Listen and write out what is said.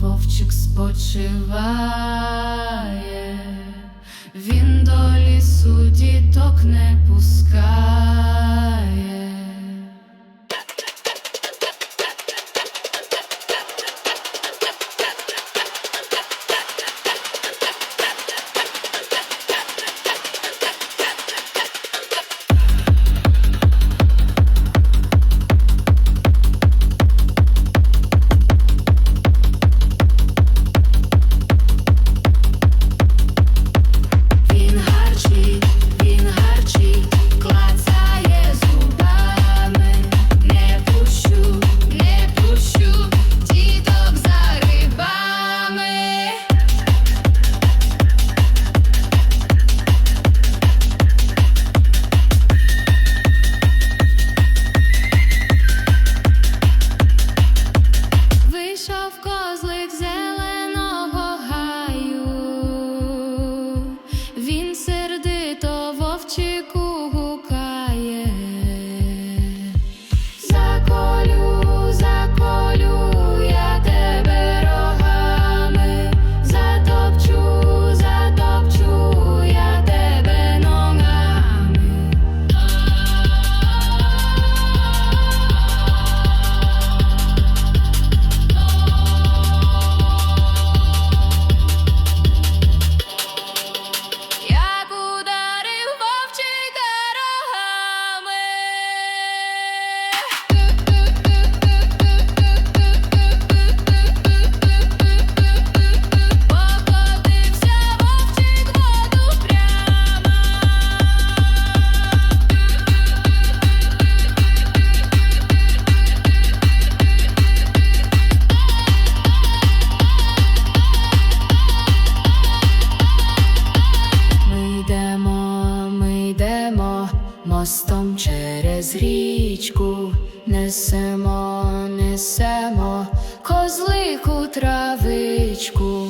вовчик спочиває, він до лісу діток не пускає. contigo. мостом через річку несемо, несемо козлику травичку.